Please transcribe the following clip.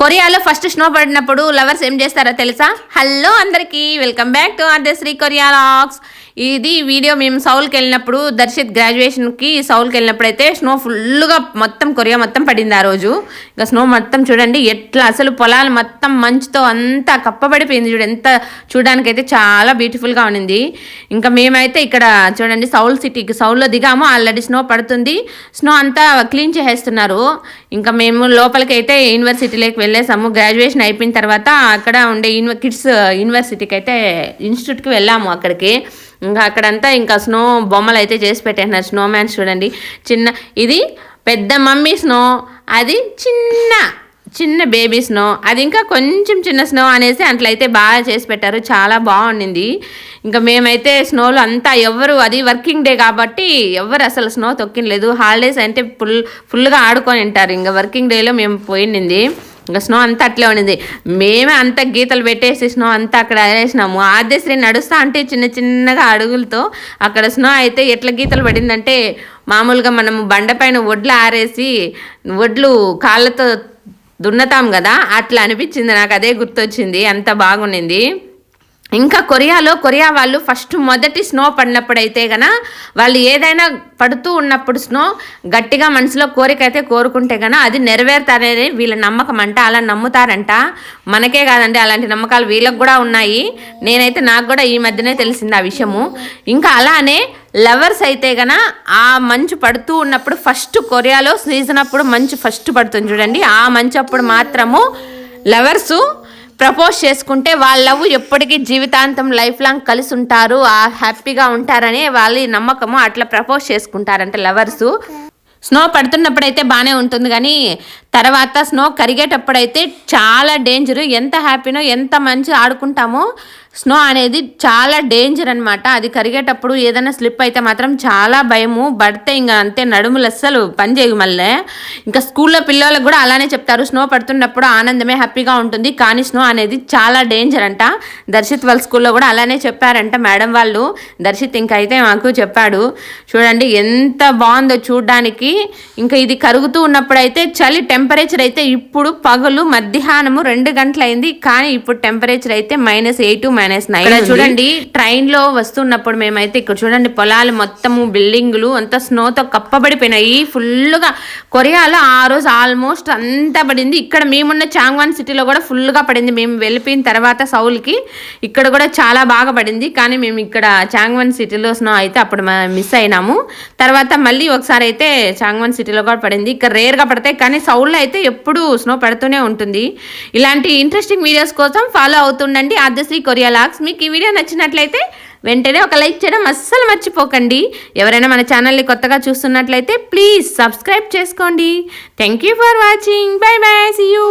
కొరియాలో first snow పడినప్పుడు lovers ఏం చేస్తారో తెలుసా? హలో అందరికీ welcome back to Sri Korea vlogs. ఇది వీడియో మేము సౌల్కి వెళ్ళినప్పుడు దర్శిత్ గ్రాడ్యుయేషన్కి సౌల్కి వెళ్ళినప్పుడు అయితే స్నో ఫుల్గా మొత్తం కొరియా మొత్తం పడింది ఆ రోజు. ఇంకా స్నో మొత్తం చూడండి ఎట్లా అసలు పొలాలు మొత్తం మంచుతో అంతా కప్పబడిపోయింది చూడు. ఎంత చూడడానికైతే చాలా బ్యూటిఫుల్గా ఉన్నింది. ఇంకా మేమైతే ఇక్కడ చూడండి సౌల్ సిటీకి సౌల్లో దిగాము. ఆల్రెడీ స్నో పడుతుంది. స్నో అంతా క్లీన్ చేసేస్తున్నారు. ఇంకా మేము లోపలికి అయితే యూనివర్సిటీలోకి వెళ్ళేసాము. గ్రాడ్యుయేషన్ అయిపోయిన తర్వాత అక్కడ ఉండే యూనివ కిడ్స్ యూనివర్సిటీకి అయితే ఇన్స్టిట్యూట్కి వెళ్ళాము అక్కడికి. ఇంకా అక్కడంతా ఇంకా స్నో బొమ్మలు అయితే చేసి పెట్టేస్తున్నారు స్నో మ్యాన్స్ చూడండి. చిన్న ఇది పెద్ద మమ్మీ స్నో అది చిన్న చిన్న బేబీ స్నో అది ఇంకా కొంచెం చిన్న స్నో అనేసి అట్లయితే బాగా చేసి పెట్టారు. చాలా బాగుండింది. ఇంకా మేమైతే స్నోలో అంతా ఎవరు అది వర్కింగ్ డే కాబట్టి ఎవరు అసలు స్నో తొక్కినలేదు. హాలిడేస్ అంటే ఫుల్ ఫుల్గా ఆడుకొని ఉంటారు. ఇంకా వర్కింగ్ డేలో మేము పోయింది. ఇంకా స్నో అంతా అట్లే ఉండింది మేమే అంత గీతలు పెట్టేసి స్నో అంతా అక్కడ వేసినాము ఆద్యశ్రీ నడుస్తా అంటే చిన్న చిన్నగా అడుగులతో అక్కడ స్నో అయితే ఎట్లా గీతలు పడిందంటే మామూలుగా మనము బండపైన వడ్లు ఆరేసి వడ్లు కాళ్ళతో దున్నతాం కదా అట్లా అనిపించింది. నాకు అదే గుర్తొచ్చింది. అంత బాగుండింది. ఇంకా కొరియాలో కొరియా వాళ్ళు ఫస్ట్ మొదటి స్నో పడినప్పుడైతే గన వాళ్ళు ఏదైనా పడుతూ ఉన్నప్పుడు స్నో గట్టిగా మనసులో కోరిక అయితే కోరుకుంటే గన అది నెరవేరుతారనే వీళ్ళ నమ్మకం అంట. అలా నమ్ముతారంట. మనకే కాదండి అలాంటి నమ్మకాలు వీళ్ళకు కూడా ఉన్నాయి. నేనైతే నాకు కూడా ఈ మధ్యనే తెలిసింది ఆ విషయము. ఇంకా అలానే లవర్స్ అయితే గన ఆ మంచు పడుతూ ఉన్నప్పుడు ఫస్ట్ కొరియాలో సీజన్ అప్పుడు మంచు ఫస్ట్ పడుతుంది చూడండి. ఆ మంచు అప్పుడు మాత్రము లవర్సు ప్రపోజ్ చేసుకుంటే వాళ్ళ లవ్ ఎప్పటికీ జీవితాంతం లైఫ్ లాంగ్ కలిసి ఉంటారు ఆ హ్యాపీగా ఉంటారనే వాళ్ళ నమ్మకము అట్లా ప్రపోజ్ చేసుకుంటారంట లవర్సు. స్నో పడుతున్నప్పుడైతే బాగానే ఉంటుంది కానీ తర్వాత స్నో కరిగేటప్పుడైతే చాలా డేంజర్. ఎంత హ్యాపీనో ఎంత మంచి ఆడుకుంటామో స్నో అనేది చాలా డేంజర్ అనమాట అది కరిగేటప్పుడు ఏదైనా స్లిప్ అయితే మాత్రం చాలా భయము పడితే ఇంకా అంతే నడుములు అస్సలు పనిచేయు మళ్ళీ. ఇంకా స్కూల్లో పిల్లలకు కూడా అలానే చెప్తారు. స్నో పడుతున్నప్పుడు ఆనందమే హ్యాపీగా ఉంటుంది. కానీ స్నో అనేది చాలా డేంజర్ అంట. దర్శిత్ వాళ్ళ స్కూల్లో కూడా అలానే చెప్పారంట మేడం వాళ్ళు. దర్శిత్ ఇంకైతే మాకు చెప్పాడు. చూడండి ఎంత బాగుందో చూడడానికి. ఇంకా ఇది కరుగుతూ ఉన్నప్పుడైతే చలి టెంపరేచర్ అయితే ఇప్పుడు పగలు మధ్యాహ్నము రెండు గంటలైంది కానీ ఇప్పుడు టెంపరేచర్ అయితే మైనస్ ఎయిట్ మైనస్ నైన్ చూడండి ట్రైన్లో వస్తున్నప్పుడు మేమైతే ఇక్కడ చూడండి పొలాలు మొత్తము బిల్డింగులు అంతా స్నోతో కప్పబడిపోయినాయి. ఫుల్గా కొరియాలో ఆ రోజు ఆల్మోస్ట్ అంతా పడింది. ఇక్కడ మేమున్న చాంగ్వాన్ సిటీలో కూడా ఫుల్గా పడింది. మేము వెళ్ళిపోయిన తర్వాత సౌల్కి ఇక్కడ కూడా చాలా బాగా పడింది. కానీ మేము ఇక్కడ చాంగ్వాన్ సిటీలో స్నో అయితే అప్పుడు మిస్ అయినాము. తర్వాత మళ్ళీ ఒకసారి అయితే చాంగ్వాన్ సిటీలో కూడా పడింది. ఇక్కడ రేర్గా పడతాయి కానీ సౌల్లో అయితే ఎప్పుడు స్నో పడుతూనే ఉంటుంది. ఇలాంటి ఇంట్రెస్టింగ్ వీడియోస్ కోసం ఫాలో అవుతుండండి. ఆద్యశ్రీ కొరియా లాక్స్ మీకు ఈ వీడియో నచ్చినట్లయితే వెంటనే ఒక లైక్ చేయడం అస్సలు మర్చిపోకండి. ఎవరైనా మన ఛానల్ని కొత్తగా చూస్తున్నట్లయితే ప్లీజ్ సబ్స్క్రైబ్ చేసుకోండి. Thank you for watching. Bye bye. See you